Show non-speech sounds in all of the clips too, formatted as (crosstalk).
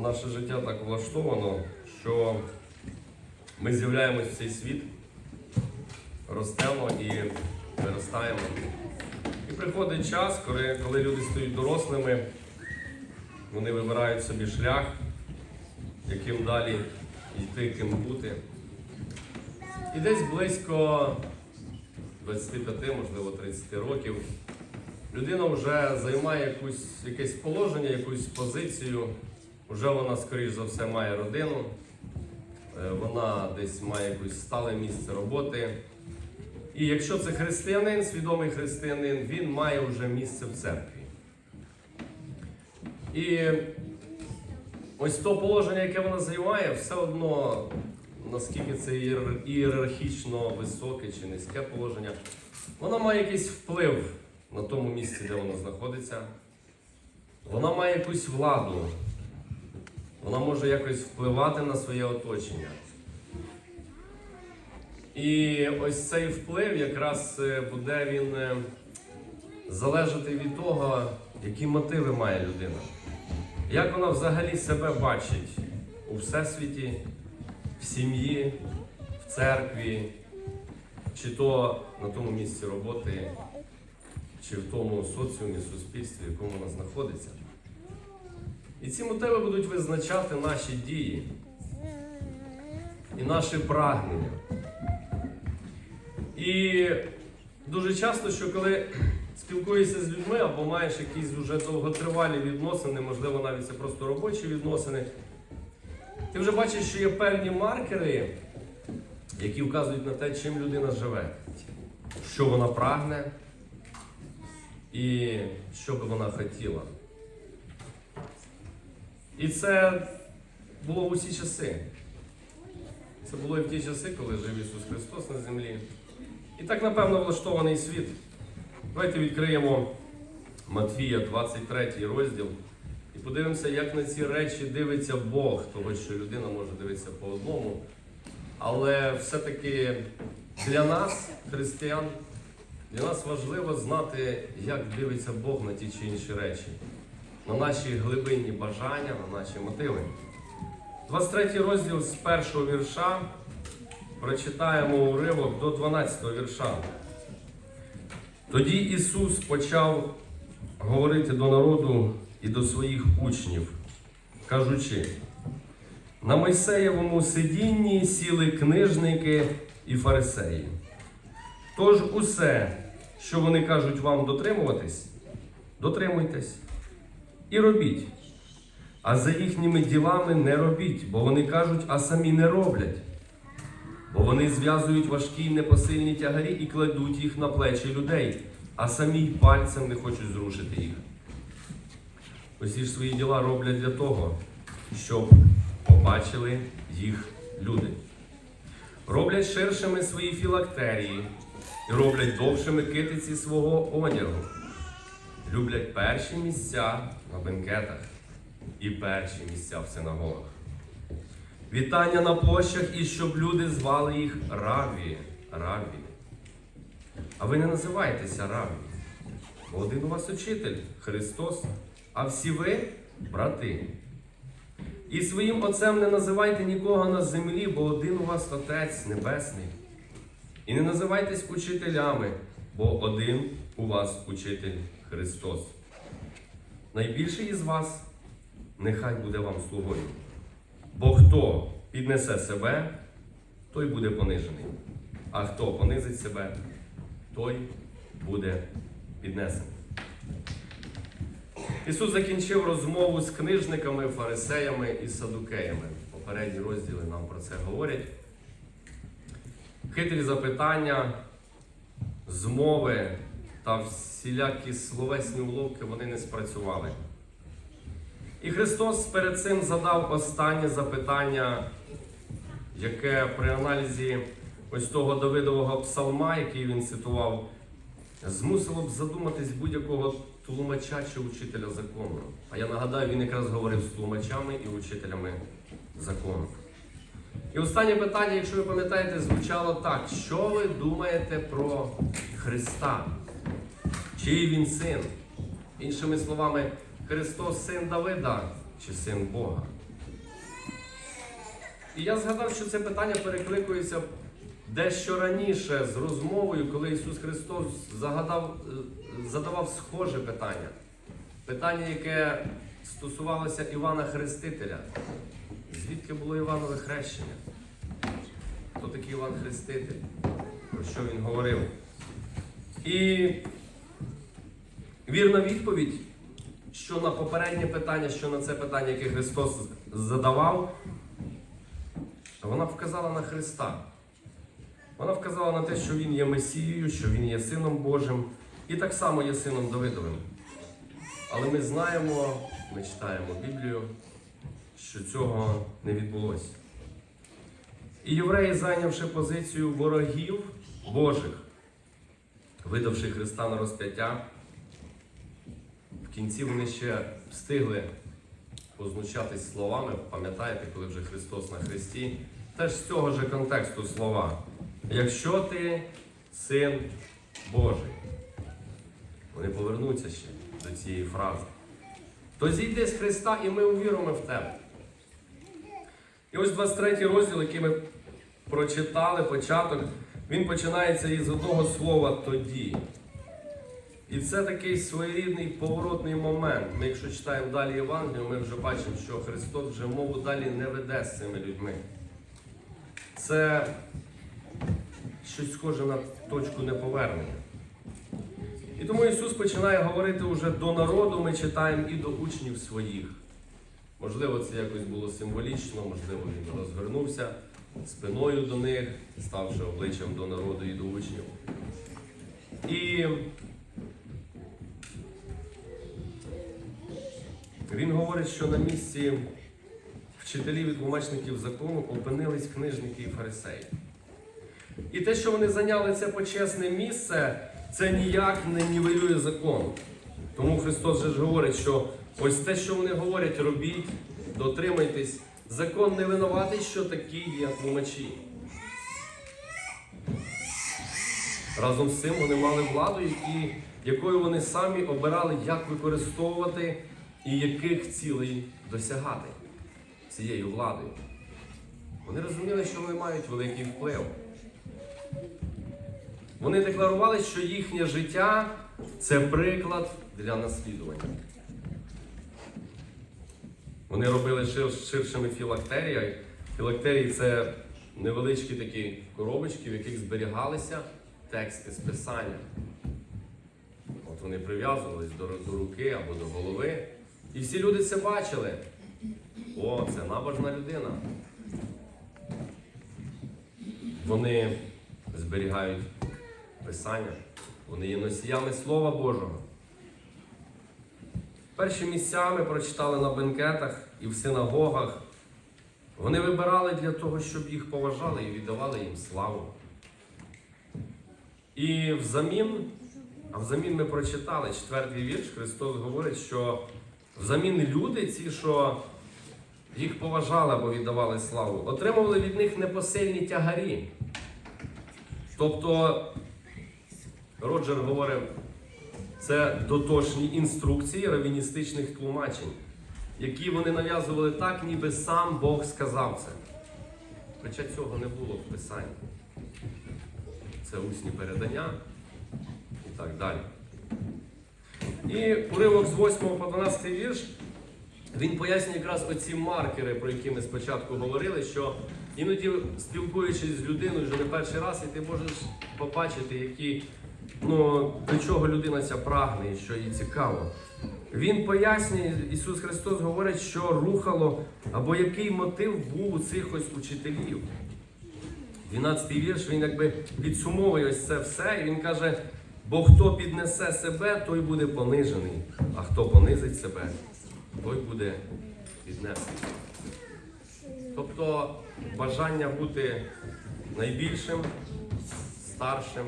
наше життя так влаштовано, що ми з'являємось в цей світ, ростемо і виростаємо. І приходить час, коли, коли люди стають дорослими, вони вибирають собі шлях, яким далі йти, ким бути. І десь близько 25, можливо, 30 років людина вже займає якусь, якесь положення, якусь позицію, вже вона, скоріш за все, має родину, е, вона десь має якесь стале місце роботи. І якщо це християнин, свідомий християнин, він має вже місце в церкві. І ось то положення, яке вона займає, все одно, наскільки це ієрархічно високе чи низьке положення, вона має якийсь вплив на тому місці, де вона знаходиться. Вона має якусь владу. Вона може якось впливати на своє оточення. І ось цей вплив якраз е, буде він е, залежати від того, які мотиви має людина. Як вона взагалі себе бачить у всесвіті, в сім'ї, в церкві, чи то на тому місці роботи, чи в тому соціумі, суспільстві, в якому вона знаходиться. І ці мотиви будуть визначати наші дії і наші прагнення. І дуже часто, що коли спілкуєшся з людьми або маєш якісь вже довготривалі відносини, можливо, навіть це просто робочі відносини, ти вже бачиш, що є певні маркери, які вказують на те, чим людина живе, що вона прагне і що би вона хотіла. І це було в усі часи. Це було і в ті часи, коли жив Ісус Христос на землі. І так, напевно, влаштований світ. Давайте відкриємо Матфія, 23 розділ, і подивимося, як на ці речі дивиться Бог, того, що людина може дивитися по одному. Але все-таки для нас, християн, для нас важливо знати, як дивиться Бог на ті чи інші речі, на наші глибинні бажання, на наші мотиви. 23 розділ з першого вірша прочитаємо уривок до 12 вірша. Тоді Ісус почав говорити до народу і до своїх учнів, кажучи, на Мойсеєвому сидінні сіли книжники і фарисеї. Тож усе, що вони кажуть вам дотримуватись, дотримуйтесь і робіть. А за їхніми ділами не робіть, бо вони кажуть, а самі не роблять. Бо вони зв'язують важкі й непосильні тягарі і кладуть їх на плечі людей, а самі й пальцем не хочуть зрушити їх. Усі ж свої діла роблять для того, щоб побачили їх люди. Роблять ширшими свої філактерії і роблять довшими китиці свого одягу. Люблять перші місця на бенкетах і перші місця в синагогах. Вітання на площах і щоб люди звали їх раві, раві. А ви не називайтеся раві, бо один у вас учитель Христос, а всі ви брати. І своїм отцем не називайте нікого на землі, бо один у вас Отець Небесний. І не називайтесь учителями, бо один у вас учитель Христос. Найбільший із вас нехай буде вам слугою. Бо хто піднесе себе, той буде понижений. А хто понизить себе, той буде піднесений. Ісус закінчив розмову з книжниками, фарисеями і садукеями. Попередні розділи нам про це говорять. Хитрі запитання, змови та всілякі словесні уловки вони не спрацювали. І Христос перед цим задав останнє запитання, яке при аналізі ось того Давидового псалма, який він цитував, змусило б задуматись будь-якого тлумача чи учителя закону. А я нагадаю, він якраз говорив з тлумачами і учителями закону. І останнє питання, якщо ви пам'ятаєте, звучало так: що ви думаєте про Христа? Чий він син? Іншими словами, Христос син Давида чи син Бога? І я згадав, що це питання перекликується дещо раніше з розмовою, коли Ісус Христос загадав, е, задавав схоже питання. Питання, яке стосувалося Івана Хрестителя. Звідки було Іванове хрещення? Хто такий Іван Хреститель? Про що він говорив? І вірна відповідь, що на попереднє питання, що на це питання, яке Христос задавав, вона вказала на Христа. Вона вказала на те, що Він є Месією, що Він є Сином Божим і так само є сином Давидовим. Але ми знаємо, ми читаємо Біблію, що цього не відбулося. І євреї, зайнявши позицію ворогів Божих, видавши Христа на розп'яття, в кінці вони ще встигли познущатись словами, пам'ятаєте, коли вже Христос на Христі, теж з цього ж контексту слова. Якщо ти син Божий, вони повернуться ще до цієї фрази. То зійди з Христа, і ми увіримо в тебе. І ось 23 розділ, який ми прочитали, початок, він починається із одного слова тоді. І це такий своєрідний поворотний момент. Ми, якщо читаємо далі Євангелію, ми вже бачимо, що Христос вже мову далі не веде з цими людьми. Це щось схоже на точку неповернення. І тому Ісус починає говорити уже до народу, ми читаємо і до учнів своїх. Можливо, це якось було символічно, можливо, він розвернувся спиною до них, ставши обличчям до народу і до учнів. І він говорить, що на місці вчителів і тлумачників закону опинились книжники і фарисеї. І те, що вони зайняли це почесне місце, це ніяк не нівелює закон. Тому Христос же ж говорить, що ось те, що вони говорять, робіть, дотримайтесь. Закон не винуватий, що такі є тлумачі. Разом з цим вони мали владу, які, якою вони самі обирали, як використовувати і яких цілей досягати цією владою. Вони розуміли, що вони мають великий вплив. Вони декларували, що їхнє життя це приклад для наслідування. Вони робили шир- ширшими філактерії. Філактерії це невеличкі такі коробочки, в яких зберігалися тексти з писання. От вони прив'язувались до, до руки або до голови. І всі люди це бачили. О, це набожна людина. Вони зберігають Писання. Вони є носіями Слова Божого. Перші місця ми прочитали на бенкетах і в синагогах. Вони вибирали для того, щоб їх поважали і віддавали їм славу. І взамін, а взамін ми прочитали четвертий вірш, Христос говорить, що взамін люди, ці, що їх поважали або віддавали славу, отримували від них непосильні тягарі. Тобто, Роджер говорив, це дотошні інструкції равіністичних тлумачень, які вони нав'язували так, ніби сам Бог сказав це. Хоча цього не було в Писанні. Це усні передання і так далі. І уривок з 8 по 12 вірш, він пояснює якраз оці маркери, про які ми спочатку говорили, що іноді спілкуючись з людиною вже не перший раз, і ти можеш побачити, які, ну, до чого людина ця прагне і що їй цікаво. Він пояснює, Ісус Христос говорить, що рухало, або який мотив був у цих ось учителів. 12-й вірш, він якби підсумовує ось це все, і він каже: бо хто піднесе себе, той буде понижений, а хто понизить себе, той буде піднесений. Тобто бажання бути найбільшим, старшим,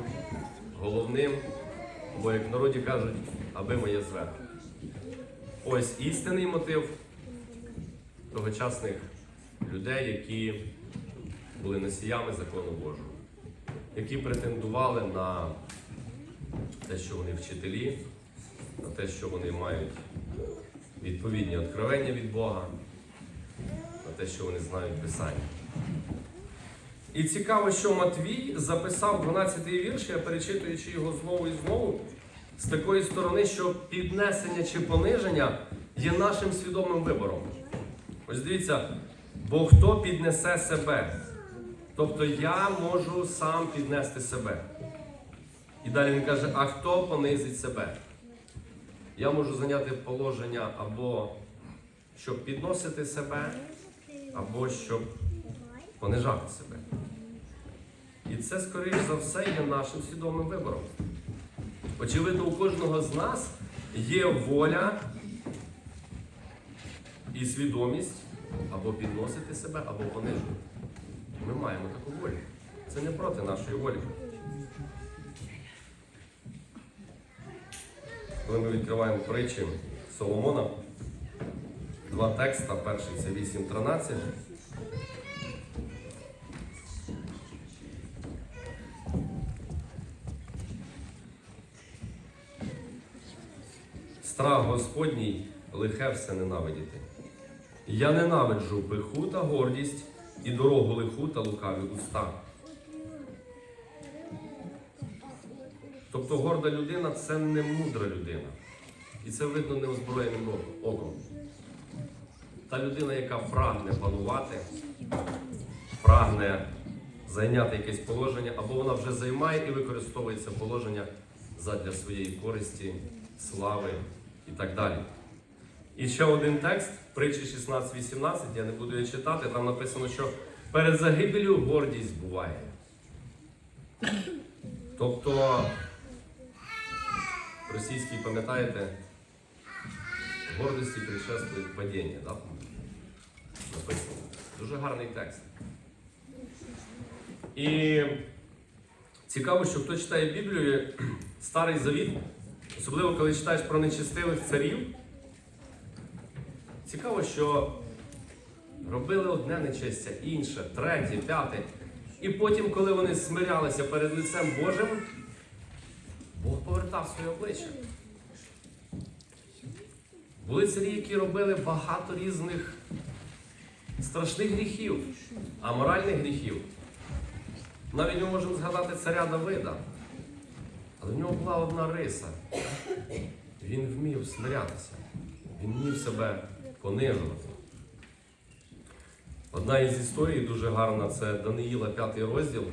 головним, або як в народі кажуть, аби моє зверху. Ось істинний мотив тогочасних людей, які були носіями закону Божого, які претендували на те, що вони вчителі, на те, що вони мають відповідні откровення від Бога, на те, що вони знають Писання. І цікаво, що Матвій записав 12-й вірш, я перечитуючи його знову і знову, з такої сторони, що піднесення чи пониження є нашим свідомим вибором. Ось дивіться, бо хто піднесе себе? Тобто я можу сам піднести себе. І далі він каже, а хто понизить себе? Я можу зайняти положення або щоб підносити себе, або щоб понижати себе. І це, скоріш за все, є нашим свідомим вибором. Очевидно, у кожного з нас є воля і свідомість або підносити себе, або понижувати. Ми маємо таку волю. Це не проти нашої волі. Коли ми відкриваємо притчі Соломона, два текста. Перший це 8.13. Страх Господній лихе все ненавидіти. Я ненавиджу пиху та гордість і дорогу лиху та лукаві уста. Тобто горда людина це не мудра людина. І це видно неозброєним оком. Та людина, яка прагне панувати, прагне зайняти якесь положення, або вона вже займає і використовує це положення задля своєї користі, слави і так далі. І ще один текст, притчі 16-18, я не буду її читати, там написано, що перед загибелю гордість буває. Тобто, російський, пам'ятаєте, гордості предшествує падіння, да? написано. Дуже гарний текст. І цікаво, що хто читає Біблію, (clears throat) Старий Завіт, особливо коли читаєш про нечестивих царів, цікаво, що робили одне нечестя, інше, третє, п'яте. І потім, коли вони смирялися перед лицем Божим, Бог повертав своє обличчя. Були царі, які робили багато різних страшних гріхів, аморальних гріхів. Навіть ми можемо згадати царя Давида. Але в нього була одна риса. Він вмів смирятися, він вмів себе понижувати. Одна із історій дуже гарна це Даниїла, п'ятий розділ,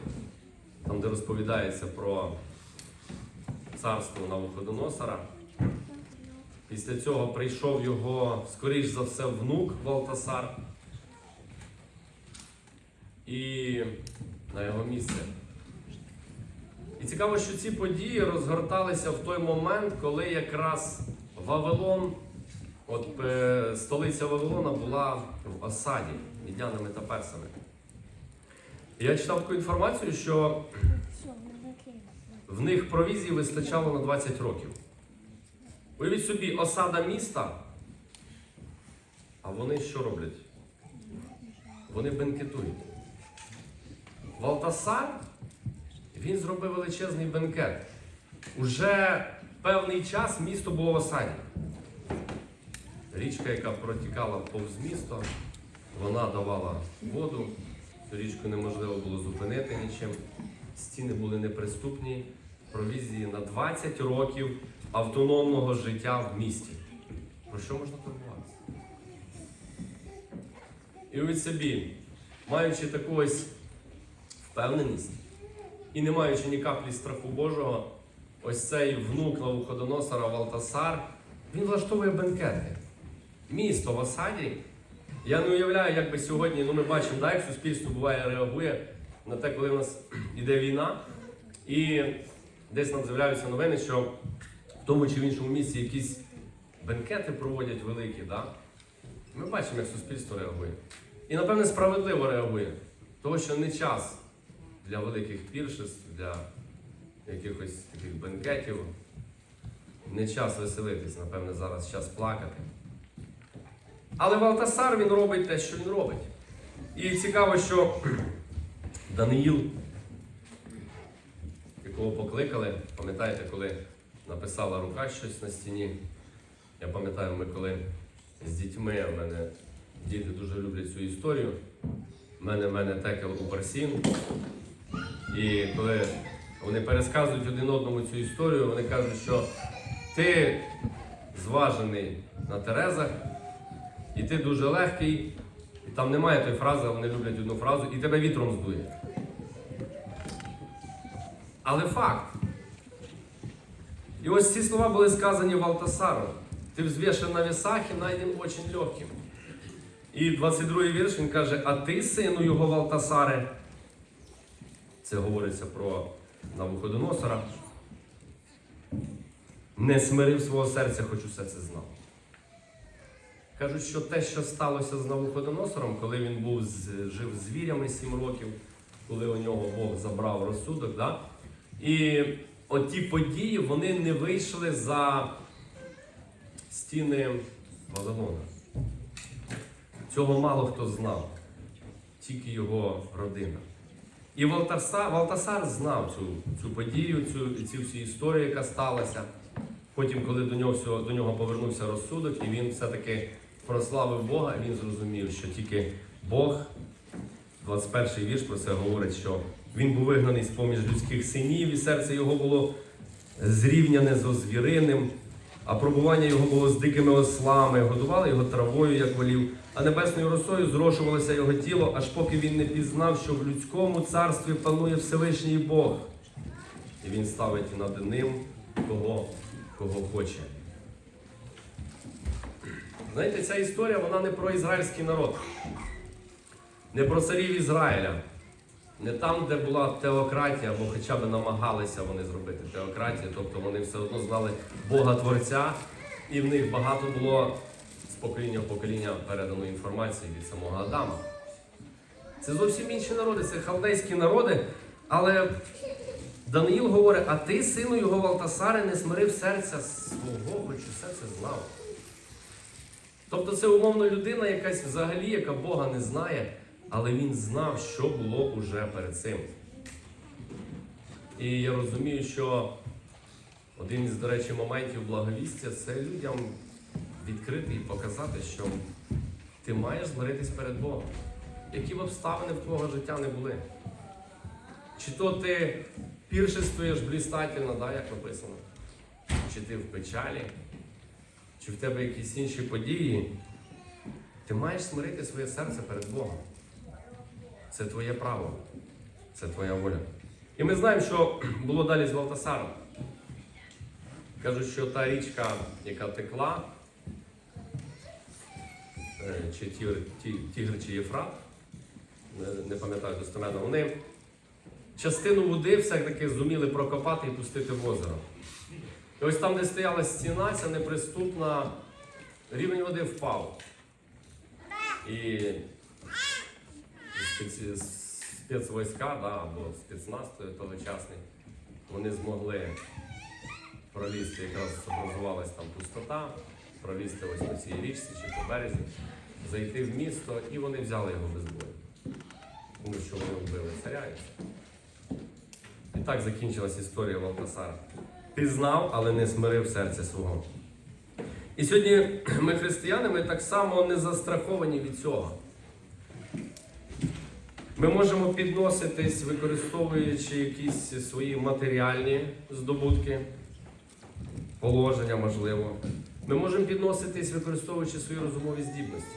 там, де розповідається про царство Навуходоносора. Після цього прийшов його, скоріш за все, внук Валтасар. І на його місце. І цікаво, що ці події розгорталися в той момент, коли якраз Вавилон, от е, столиця Вавилона була в осаді мідянами та персами. Я читав таку інформацію, що в них провізії вистачало на 20 років. Уявіть собі, осада міста, а вони що роблять? Вони бенкетують. Валтасар, він зробив величезний бенкет. Уже певний час місто було в осаді. Річка, яка протікала повз місто, вона давала воду, річку неможливо було зупинити нічим. Стіни були неприступні, провізії на 20 років автономного життя в місті. Про що можна турбуватися? І уявіть собі, маючи таку ось впевненість і не маючи ні каплі страху Божого, ось цей внук Навуходоносора Валтасар, він влаштовує бенкети. Місто в осаді. Я не уявляю, як би сьогодні, ну ми бачимо, да, як суспільство буває реагує на те, коли в нас іде війна, і десь нам з'являються новини, що в тому чи в іншому місці якісь бенкети проводять великі. Да? Ми бачимо, як суспільство реагує. І, напевне, справедливо реагує, тому що не час для великих піршеств, для якихось таких бенкетів. Не час веселитись, напевне, зараз час плакати. Але Валтасар він робить те, що він робить. І цікаво, що (clears throat) Даниїл, якого покликали, пам'ятаєте, коли написала рука щось на стіні. Я пам'ятаю, ми коли з дітьми, в мене діти дуже люблять цю історію. У мене, в мене текел у Парсін. І коли вони пересказують один одному цю історію, вони кажуть, що ти зважений на Терезах, і ти дуже легкий, і там немає тої фрази, вони люблять одну фразу, і тебе вітром здує. Але факт. І ось ці слова були сказані Валтасару. Ти взвішен на весах і найден очень легким. І 22-й вірш він каже: А ти, сину його Валтасаре, це говориться про Навуходоносора, не смирив свого серця, хоч усе це знав. Кажуть, що те, що сталося з Навуходоносором, коли він був жив з звірями 7 років, коли у нього Бог забрав розсудок, да? І оті події вони не вийшли за стіни Вавилона. Цього мало хто знав, тільки його родина. І Валтасар, Валтасар знав цю, цю подію, цю, цю всю історію, яка сталася. Потім, коли до нього, до нього повернувся розсудок, і він все-таки прославив Бога, він зрозумів, що тільки Бог, 21 вірш про це говорить, що він був вигнаний з поміж людських синів, і серце його було зрівняне з озвіриним, а пробування його було з дикими ослами, годували його травою, як волів, а небесною росою зрошувалося його тіло, аж поки він не пізнав, що в людському царстві панує Всевишній Бог. І він ставить над ним того, кого хоче. Знаєте, ця історія вона не про ізраїльський народ, не про царів Ізраїля, не там, де була теократія, або хоча б намагалися вони зробити теократію, тобто вони все одно знали Бога Творця, і в них багато було з покоління в покоління переданої інформації від самого Адама. Це зовсім інші народи, це халдейські народи, але Даниїл говорить, а ти, сину його Валтасари, не смирив серця свого, хоч усе це знав. Тобто це умовно людина якась взагалі, яка Бога не знає, але він знав, що було уже перед цим. І я розумію, що один із, до речі, моментів благовістя це людям відкрити і показати, що ти маєш змиритись перед Богом. Які б обставини в твого життя не були. Чи то ти піршествуєш блістательно, да, як написано, чи ти в печалі, чи в тебе якісь інші події, ти маєш смирити своє серце перед Богом. Це твоє право, це твоя воля. І ми знаємо, що (clears throat) було далі з Валтасаром. Кажуть, що та річка, яка текла, е, чи Тігр, Ті- Тігр чи Єфрат, не, пам'ятаю достеменно, вони частину води все-таки зуміли прокопати і пустити в озеро. І ось там, де стояла стіна, ця неприступна, рівень води впав. І спецвойська, да, або спецназ тогочасний, вони змогли пролізти, якраз образувалась там пустота, пролізти ось по цій річці чи по березі, зайти в місто, і вони взяли його без бою. Тому що вони вбили царя і. Так закінчилась історія Валтасара. Ти знав, але не смирив серця свого. І сьогодні ми, християни, ми так само не застраховані від цього. Ми можемо підноситись, використовуючи якісь свої матеріальні здобутки, положення, можливо. Ми можемо підноситись, використовуючи свої розумові здібності.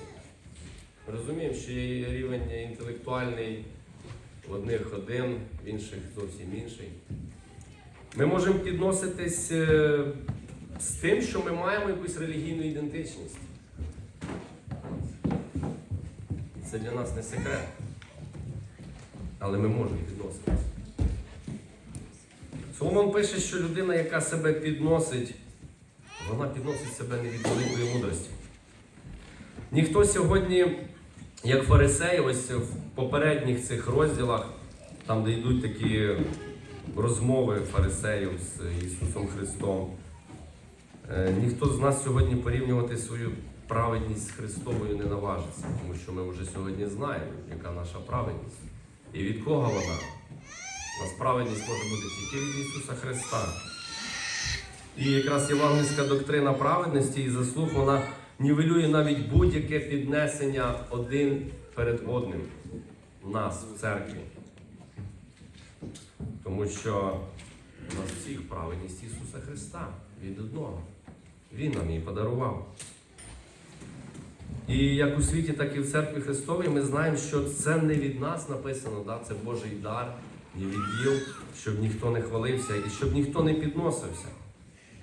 Розуміємо, що є рівень інтелектуальний в одних один, в інших зовсім інший. Ми можемо підноситись е, з тим, що ми маємо якусь релігійну ідентичність. Це для нас не секрет. Але ми можемо підноситись. Соломон пише, що людина, яка себе підносить, вона підносить себе не від великої мудрості. Ніхто сьогодні, як фарисеї, ось в попередніх цих розділах, там, де йдуть такі розмови фарисеїв з Ісусом Христом, е, ніхто з нас сьогодні порівнювати свою праведність з Христовою не наважиться, тому що ми вже сьогодні знаємо, яка наша праведність. І від кого вона? У нас може бути тільки від Ісуса Христа. І якраз євангельська доктрина праведності і заслуг вона нівелює навіть будь-яке піднесення один перед одним. нас в церкві. Тому що у нас всіх праведність Ісуса Христа від одного. Він нам її подарував. І як у світі, так і в церкві Христовій ми знаємо, що це не від нас написано, да? це Божий дар, не відділ, щоб ніхто не хвалився і щоб ніхто не підносився,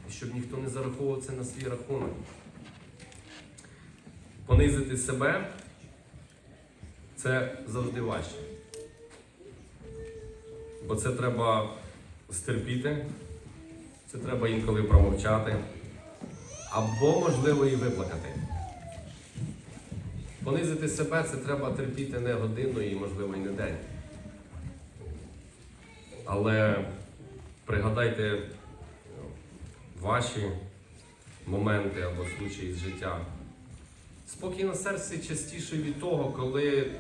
і щоб ніхто не зараховував це на свій рахунок. Понизити себе це завжди важче. Бо це треба стерпіти, це треба інколи промовчати, або, можливо, і виплакати. Понизити себе це треба терпіти не годину і, можливо, і не день. Але пригадайте ну, ваші моменти або случаї з життя. Спокій на серці частіше від того, коли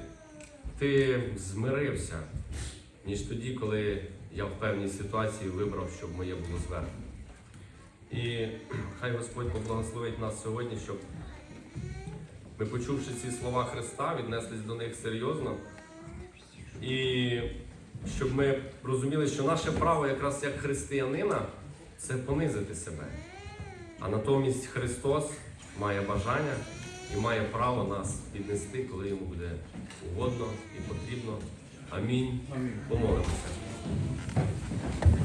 ти змирився, ніж тоді, коли я в певній ситуації вибрав, щоб моє було зверху. І (clears throat) хай Господь поблагословить нас сьогодні, щоб ми, почувши ці слова Христа, віднеслись до них серйозно. І щоб ми розуміли, що наше право якраз як християнина це понизити себе. А натомість Христос має бажання і має право нас піднести, коли йому буде угодно і потрібно. Амінь. Амінь. Помолимося.